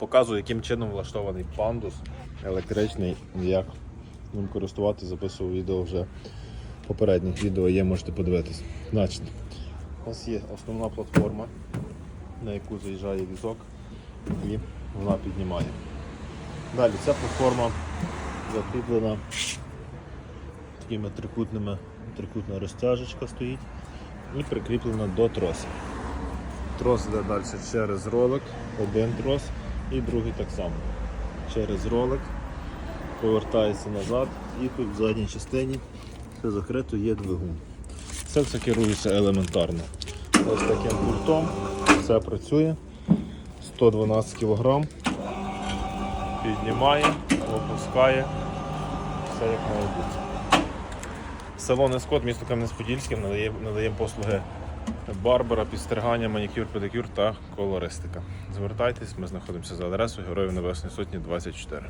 Показую, яким чином влаштований пандус електричний, як ним користувати, записував відео вже попередніх відео є, можете подивитись. Значить, у нас є основна платформа, на яку заїжджає візок і вона піднімає. Далі ця платформа закріплена такими трикутними, трикутна розтяжечка стоїть і прикріплена до троса. Трос йде далі через ролик, один трос і другий так само. Через ролик повертається назад і тут в задній частині все закрито є двигун. Це все керується елементарно. Ось таким пультом все працює. 112 кг. Піднімає, опускає. Все як має бути. Село Нескот, місто Кам'янець-Подільське, надає, надаємо послуги барбара, підстригання, манікюр, педикюр та колористика. Звертайтесь, ми знаходимося за адресою Героїв Небесної Сотні 24.